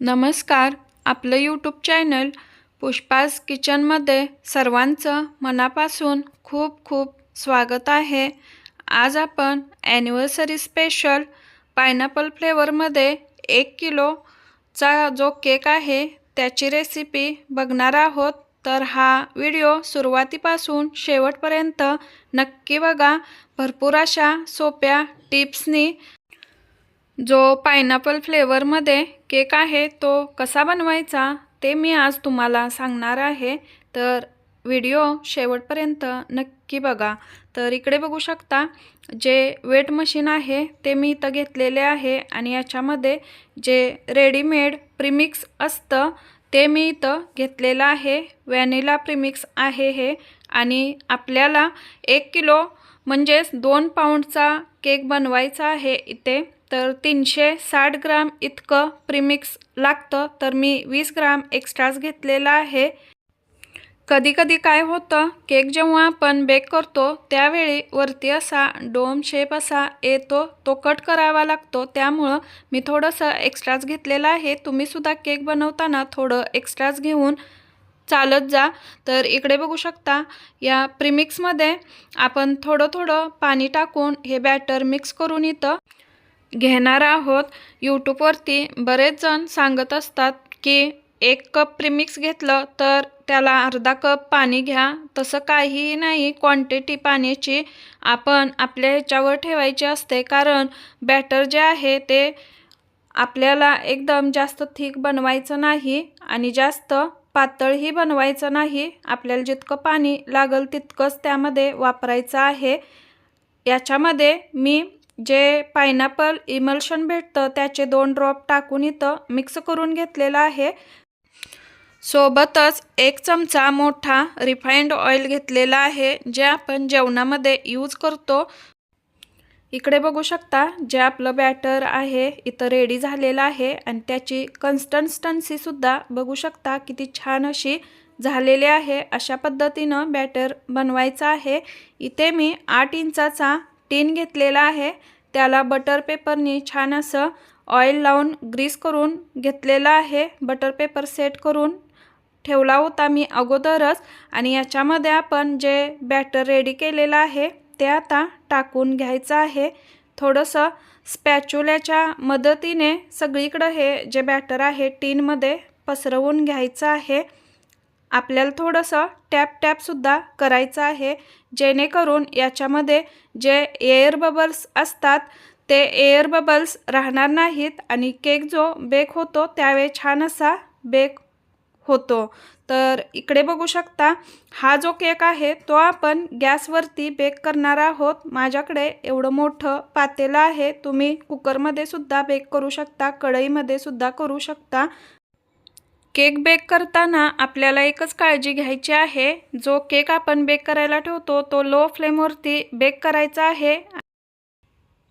नमस्कार आपलं YouTube channel Pushpa's किचनमध्ये सर्वांचं मनापासून खूप खूप स्वागत आहे. आज आपण ॲनिव्हर्सरी स्पेशल पायनॅपल फ्लेवरमध्ये एक किलोचा जो केक आहे त्याची रेसिपी बघणार आहोत. तर हा व्हिडिओ सुरुवातीपासून शेवटपर्यंत नक्की बघा. भरपूर अशा सोप्या टिप्सनी जो पायनॅपल फ्लेवरमध्ये केक आहे तो कसा बनवायचा ते मी आज तुम्हाला सांगणार आहे. तर व्हिडिओ शेवटपर्यंत नक्की बघा. तर इकडे बघू शकता जे वेट मशीन आहे ते मी इथं घेतलेले आहे आणि याच्यामध्ये जे रेडीमेड प्रिमिक्स असतं ते मी इथं घेतलेलं आहे. व्हॅनिला प्रिमिक्स आहे हे. आणि आपल्याला एक किलो म्हणजेच दोन पाऊंडचा केक बनवायचा आहे इथे. तर तीनशे साठ ग्राम इतकं प्रीमिक्स लागतं. तर मी वीस ग्राम एक्स्ट्राच घेतलेला आहे. कधीकधी काय होतं केक जेव्हा आपण बेक करतो त्यावेळी वरती असा डोम शेप असा येतो तो कट करावा लागतो. त्यामुळं मी थोडंसं एक्स्ट्राच घेतलेलं आहे. तुम्हीसुद्धा केक बनवताना थोडं एक्स्ट्राच घेऊन चालत जा. तर इकडे बघू शकता या प्रीमिक्समध्ये आपण थोडं थोडं पाणी टाकून हे बॅटर मिक्स करून इथं घेणार आहोत. यूट्यूबवरती बरेच जण सांगत असतात की एक कप प्रिमिक्स घेतलं तर त्याला अर्धा कप पाणी घ्या. तसं काहीही नाही क्वांटिटी पाण्याची आपण आपल्या ह्याच्यावर ठेवायची असते. कारण बॅटर जे आहे ते आपल्याला एकदम जास्त थिक बनवायचं नाही आणि जास्त पातळही बनवायचं नाही. आपल्याला जितकं पाणी लागेल तितकंच त्यामध्ये वापरायचं आहे. याच्यामध्ये मी जे पायनॅपल इमल्शन भेटतं त्याचे दोन ड्रॉप टाकून इथं मिक्स करून घेतलेलं आहे. सोबतच एक चमचा मोठा रिफाईंड ऑइल घेतलेला आहे जे आपण जेवणामध्ये यूज करतो. इकडे बघू शकता जे आपलं बॅटर आहे इथं रेडी झालेलं आहे आणि त्याची कन्स्टन्स्टन्सीसुद्धा बघू शकता किती छान अशी झालेली आहे. अशा पद्धतीनं बॅटर बनवायचं आहे. इथे मी आठ इंचाचा टीन घेतलेला आहे. त्याला बटर पेपरनी छान असं ऑइल लावून ग्रीस करून घेतलेलं आहे. बटर पेपर सेट करून ठेवला होता मी अगोदरच आणि याच्यामध्ये आपण जे बॅटर रेडी केलेलं आहे ते आता टाकून घ्यायचं आहे. थोडंसं स्पॅच्युल्याच्या मदतीने सगळीकडं हे जे बॅटर आहे टीनमध्ये पसरवून घ्यायचं आहे. आपल्याला थोडंसं टॅप टॅपसुद्धा करायचं आहे. जेणेकरून याच्यामध्ये जे एअर बबल्स असतात ते एअर बबल्स राहणार नाहीत आणि केक जो बेक होतो त्यावेळी छान असा बेक होतो. तर इकडे बघू शकता हा जो केक आहे तो आपण गॅसवरती बेक करणार आहोत. माझ्याकडे एवढं मोठं पातेलं आहे. तुम्ही कुकरमध्ये सुद्धा बेक करू शकता कढईमध्ये सुद्धा करू शकता. केक बेक करताना आपल्याला एकच काळजी घ्यायची आहे. जो केक आपण बेक करायला ठेवतो तो लो फ्लेमवरती बेक करायचा आहे.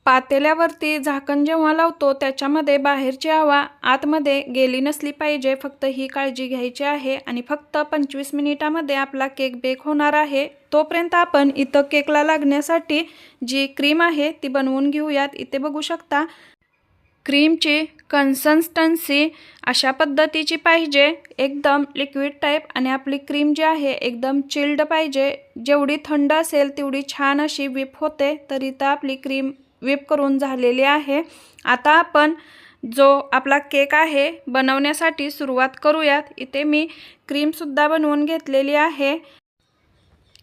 पातेल्यावरती झाकण जेव्हा लावतो त्याच्यामध्ये बाहेरची हवा आतमध्ये गेली नसली पाहिजे. फक्त ही काळजी घ्यायची आहे आणि फक्त पंचवीस मिनिटामध्ये आपला केक बेक होणार आहे. तोपर्यंत आपण इथं केकला लागण्यासाठी जी क्रीम आहे ती बनवून घेऊयात. इथे बघू शकता. क्रीमची कन्सन्स्टन्सी अशा पद्धतीची पाहिजे. एकदम लिक्विड टाईप आणि आपली क्रीम जी आहे एकदम चिल्ड पाहिजे. जेवढी थंड असेल तेवढी छान अशी विप होते तरी तर आपली क्रीम विप करून झालेली आहे. आता आपण जो आपला केक आहे बनवण्यासाठी सुरुवात करूयात. इथे मी क्रीमसुद्धा बनवून घेतलेली आहे.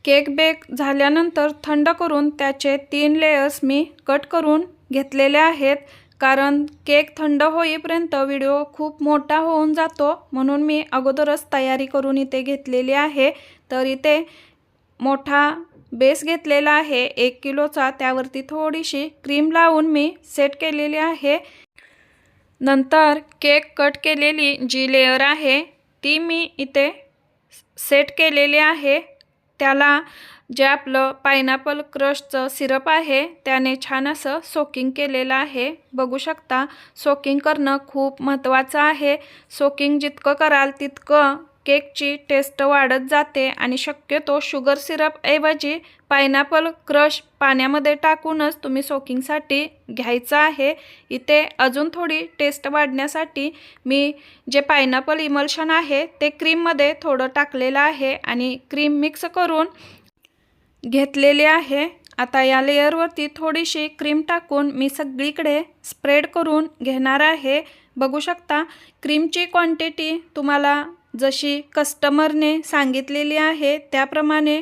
केक बेक झाल्यानंतर थंड करून त्याचे तीन लेयर्स मी कट करून घेतलेले आहेत. कारण केक थंड होईपर्यंत व्हिडिओ खूप मोठा होऊन जातो. म्हणून मी अगोदरच तयारी करून इथे घेतलेली आहे. तर इथे मोठा बेस घेतलेला आहे. एक किलोचा. त्यावरती थोडीशी क्रीम लावून मी सेट केलेली आहे. नंतर केक कट केलेली जी लेअर आहे ती मी इथे सेट केलेली आहे. त्याला जे आपलं पायनॅपल क्रशचं सिरप आहे त्याने छान असं सोकिंग केलेलं आहे. बघू शकता सोकिंग करणं खूप महत्त्वाचं आहे. सोकिंग जितकं कराल तितकं केकची टेस्ट वाढत जाते आणि शक्यतो शुगर सिरपऐवजी पायनॅपल क्रश पाण्यामध्ये टाकूनच तुम्ही सोकिंगसाठी घ्यायचं आहे. इथे अजून थोडी टेस्ट वाढण्यासाठी मी जे पायनॅपल इमल्शन आहे ते क्रीममध्ये थोडं टाकलेलं आहे आणि क्रीम मिक्स करून घेतलेले आहे. आता या लेअरवरती थोडीशी क्रीम टाकून मी सगळीकडे स्प्रेड करून घेणार आहे. बघू शकता क्रीमची क्वांटिटी तुम्हाला जशी कस्टमरने सांगितलेली आहे त्याप्रमाणे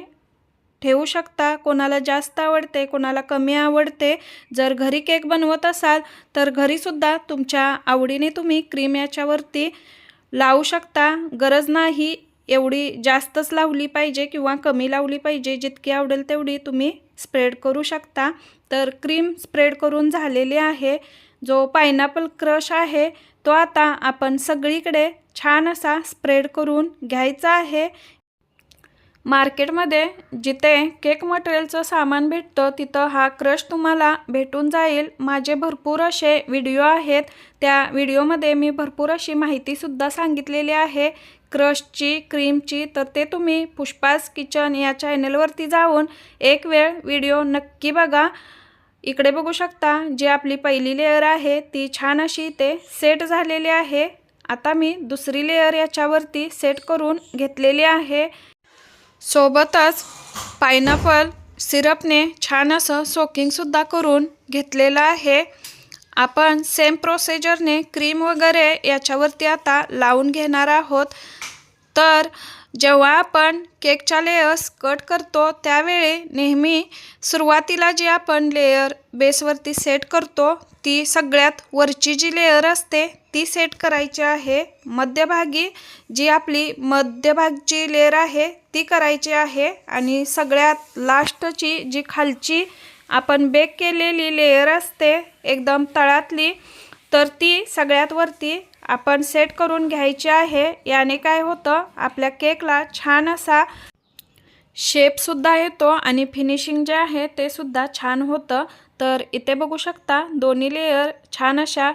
ठेवू शकता. कोणाला जास्त आवडते कोणाला कमी आवडते. जर घरी केक बनवत असाल तर घरीसुद्धा तुमच्या आवडीने तुम्ही क्रीम याच्यावरती लावू शकता. गरज नाही एवढी जास्तच लावली पाहिजे किंवा कमी लावली पाहिजे जितकी आवडेल तेवढी तुम्ही स्प्रेड करू शकता. तर क्रीम स्प्रेड करून झालेली आहे. जो पायनॅपल क्रश आहे तो आता आपण सगळीकडे छान असा स्प्रेड करून घ्यायचा आहे. मार्केटमध्ये जिथे केक मटेरियलचं सामान भेटतं तिथं हा क्रश तुम्हाला भेटून जाईल. माझे भरपूर असे व्हिडिओ आहेत. त्या व्हिडिओमध्ये मी भरपूर अशी माहितीसुद्धा सांगितलेली आहे क्रशची क्रीमची तर ते तुम्ही पुष्पास किचन या चॅनलवरती जाऊन एक वेळ व्हिडिओ नक्की बघा. इकडे बघू शकता जी आपली पहिली लेअर आहे ती छान अशी ते सेट झालेली आहे. आता मी दुसरी लेअर याच्यावरती सेट करून घेतलेली आहे. सोबतच पायनॅपल सिरपने छान असं सोकिंगसुद्धा करून घेतलेलं आहे. आपण सेम प्रोसिजरने क्रीम वगैरे याच्यावरती आता लावून घेणार आहोत. तर जेव्हा आपण केकच्या लेयर्स कट करतो त्यावेळी नेहमी सुरुवातीला जी आपण लेयर बेसवरती सेट करतो ती सगळ्यात वरची जी लेयर असते ती सेट करायची आहे. मध्यभागी जी आपली मध्यभागची लेयर आहे ती करायची आहे. आणि सगळ्यात लास्टची जी खालची आपण बेक केलेली लेयर असते एकदम तळातली तर ती सगळ्यात वरती आपण सेट करून घ्यायची आहे. याने काय होतं? आपल्या केकला छान असा शेपसुद्धा येतो आणि फिनिशिंग जे आहे ते सुद्धा छान होतं. तर इथे बघू शकता दोन्ही लेयर छान अशा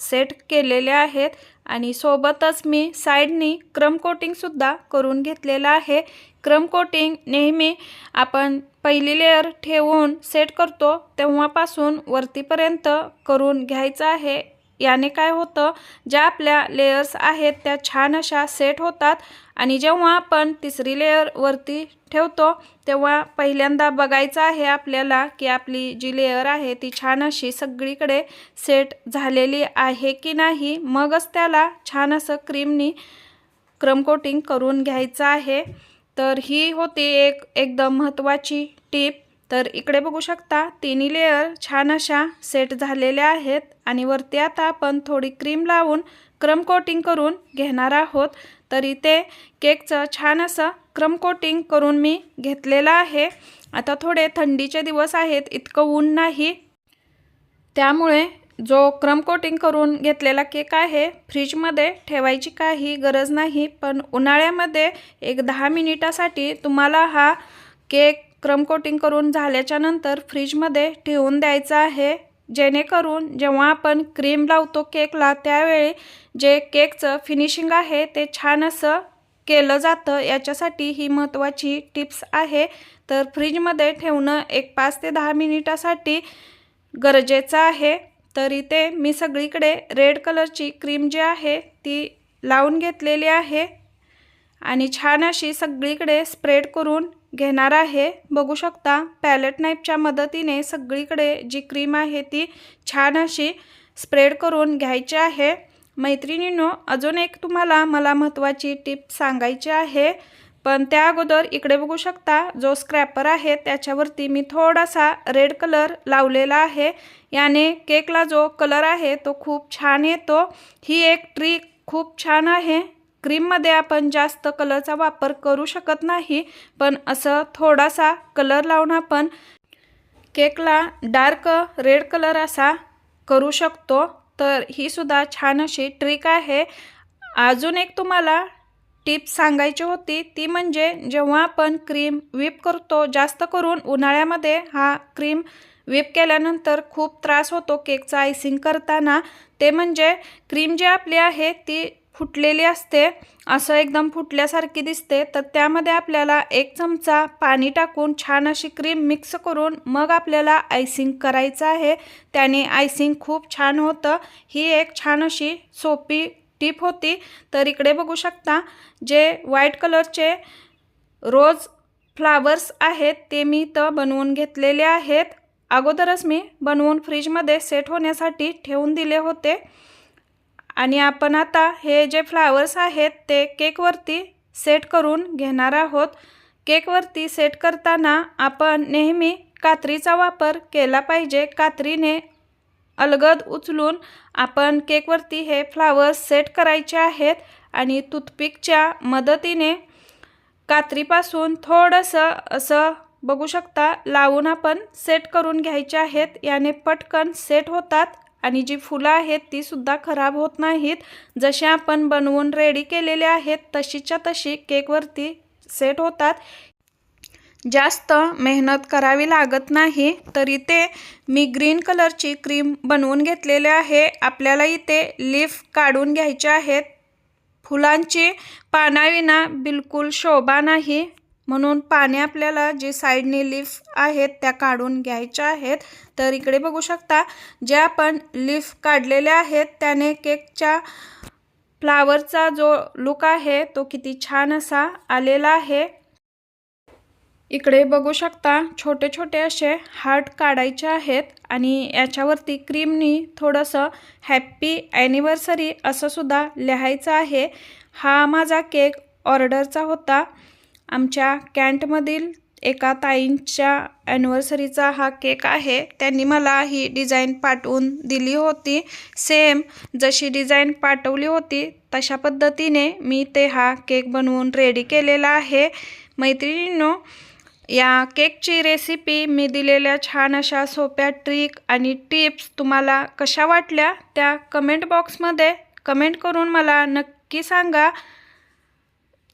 सेट केलेल्या आहेत. आणि सोबतच मी साईडनी क्रम कोटिंगसुद्धा करून घेतलेलं आहे. क्रम कोटिंग नेहमी आपण पहिली लेअर ठेवून सेट करतो तेव्हापासून वरतीपर्यंत करून घ्यायचं आहे. याने काय होतं? ज्या आपल्या लेयर्स आहेत त्या छान अशा सेट होतात आणि जेव्हा आपण तिसरी लेयर वरती ठेवतो तेव्हा पहिल्यांदा बघायचं आहे आपल्याला की आपली जी लेयर आहे ती छान अशी सगळीकडे सेट झालेली आहे की नाही. मगच त्याला छान असं क्रीमनी क्रम कोटिंग करून घ्यायचं आहे. तर ही होती एक एकदम महत्त्वाची टीप. तर इकडे बघू शकता तिन्ही लेअर छान अशा सेट झालेल्या आहेत आणि वरती आता आपण थोडी क्रीम लावून क्रम कोटिंग करून घेणार आहोत. तर इथे केकचं छान असं क्रम कोटिंग करून मी घेतलेलं आहे. आता थोडे थंडीचे दिवस आहेत इतकं ऊन नाही. त्यामुळे जो क्रम कोटिंग करून घेतलेला केक आहे फ्रीजमध्ये ठेवायची काही गरज नाही पण उन्हाळ्यामध्ये एक दहा मिनिटासाठी तुम्हाला हा केक क्रम कोटिंग करून झाल्याच्यानंतर फ्रीजमध्ये ठेवून द्यायचा आहे. जेणेकरून जेव्हा आपण क्रीम लावतो केकला त्यावेळी जे केकचं फिनिशिंग आहे ते छान असं केलं जातं. याच्यासाठी ही महत्त्वाची टिप्स आहे. तर फ्रीजमध्ये ठेवणं एक पाच ते दहा मिनिटासाठी गरजेचं आहे. तर इथे मी सगळीकडे रेड कलरची क्रीम जी आहे ती लावून घेतलेली आहे. आणि छान अशी सगळीकडे स्प्रेड करून घेणार आहे. बघू शकता पॅलेट नाईपच्या मदतीने सगळीकडे जी क्रीम आहे ती छान अशी स्प्रेड करून घ्यायची आहे. मैत्रिणींनो अजून एक तुम्हाला मला महत्त्वाची टिप सांगायची आहे. पण त्या अगोदर इकडे बघू शकता जो स्क्रॅपर आहे त्याच्यावरती मी थोडासा रेड कलर लावलेला आहे. याने केकला जो कलर आहे तो खूप छान येतो. ही एक ट्रिक खूप छान आहे. क्रीममध्ये आपण जास्त कलरचा वापर करू शकत नाही पण असं थोडासा कलर लावून आपण केकला डार्क रेड कलर असा करू शकतो. तर ही सुद्धा छान अशी ट्रिक आहे. अजून एक तुम्हाला टिप सांगायची होती ती म्हणजे जेव्हा आपण क्रीम व्हिप करतो जास्त करून उन्हाळ्यामध्ये हा क्रीम व्हिप केल्यानंतर खूप त्रास होतो केकचा आयसिंग करताना. ते म्हणजे क्रीम जी आपली आहे ती फुटलेली असते असं एकदम फुटल्यासारखी दिसते. तर त्यामध्ये आपल्याला एक चमचा पाणी टाकून छान अशी क्रीम मिक्स करून मग आपल्याला आयसिंग करायचं आहे. त्याने आयसिंग खूप छान होतं. ही एक छान अशी सोपी टीप होती. तर इकडे बघू शकता जे व्हाईट कलरचे रोज फ्लावर्स आहेत ते मी इथं बनवून घेतलेले आहेत. अगोदरच मी बनवून फ्रीजमध्ये सेट होण्यासाठी ठेवून दिले होते. आणि आपण आता हे जे फ्लावर्स आहेत ते केकवरती सेट करून घेणार आहोत. केकवरती सेट करताना आपण नेहमी कात्रीचा वापर केला पाहिजे. कात्रीने अलगद उचलून आपण केकवरती हे फ्लावर्स सेट करायचे आहेत आणि टूथपिकच्या मदतीने कात्रीपासून थोडंसं असं बघू शकता लावून आपण सेट करून घ्यायचे आहेत. याने पटकन सेट होतात आणि जी फुलं आहेत ती सुद्धा खराब होत नाहीत. जसे आपण बनवून रेडी केलेले आहेत तशीच्या तशी केकवरती सेट होतात. जास्त मेहनत करावी लागत नाही तर इथे मी ग्रीन कलरची क्रीम बनवून घेतलेली आहे. आपल्याला इथे लीफ काढून घ्यायचे आहेत. फुलांची पानाविना बिलकुल शोभा नाही. म्हणून पाने आपल्याला जे साईडने लीफ आहेत त्या काढून घ्यायच्या आहेत. तर इकडे बघू शकता जे आपण लीफ काढलेले आहेत त्याने केकच्या फ्लावरचा जो लुक आहे तो किती छान असा आलेला आहे. इकडे बघू शकता छोटे छोटे असे हार्ट काढायचे आहेत आणि याच्यावरती क्रीमनी थोडंसं हॅप्पी ॲनिव्हर्सरी असं सुद्धा लिहायचं आहे. हा माझा केक ऑर्डरचा होता. आमच्या कॅन्टमधील एका ताईंच्या ॲनिव्हर्सरीचा हा केक आहे. त्यांनी मला ही डिझाईन पाठवून दिली होती. सेम जशी डिझाईन पाठवली होती तशा पद्धतीने मी ते हा केक बनवून रेडी केलेला आहे. मैत्रिणींनो या केकची रेसिपी मी दिलेल्या छान अशा सोप्या ट्रिक आणि टिप्स तुम्हाला कशा वाटल्या त्या कमेंट बॉक्समध्ये कमेंट करून मला नक्की सांगा.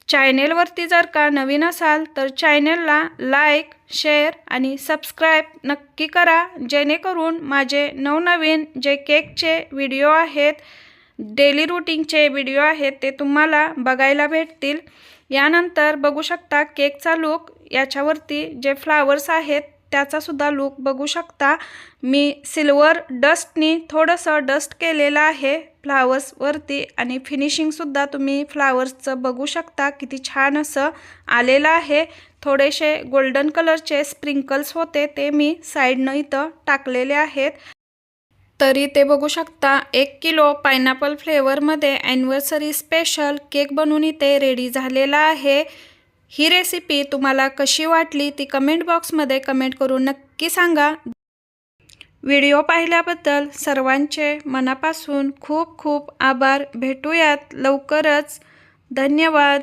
चॅनेलवरती जर का नवीन असाल तर चॅनेलला लाईक शेअर आणि सबस्क्राईब नक्की करा. जेणेकरून माझे नवनवीन जे केकचे व्हिडिओ आहेत डेली रुटीनचे व्हिडिओ आहेत ते तुम्हाला बघायला भेटतील. यानंतर बघू शकता केकचा लूक याच्यावरती जे फ्लावर्स आहेत त्याचासुद्धा लूक बघू शकता. मी सिल्वर डस्टनी थोडंसं डस्ट केलेलं आहे. फ्लावर्सवरती आणि फिनिशिंगसुद्धा तुम्ही फ्लावर्सचं बघू शकता. किती छान असं आलेलं आहे. थोडेसे गोल्डन कलरचे स्प्रिंकल्स होते ते मी साईडनं इथं टाकलेले आहेत. तरी ते बघू शकता एक किलो पायनॅपल फ्लेवरमध्ये ॲनिव्हर्सरी स्पेशल केक बनवून इथे रेडी झालेला आहे. ही रेसिपी तुम्हाला कशी वाटली ती कमेंट बॉक्समध्ये कमेंट करून नक्की सांगा. व्हिडिओ पाहिल्याबद्दल सर्वांचे मनापासून खूप खूप आभार. भेटूयात लवकरच. धन्यवाद.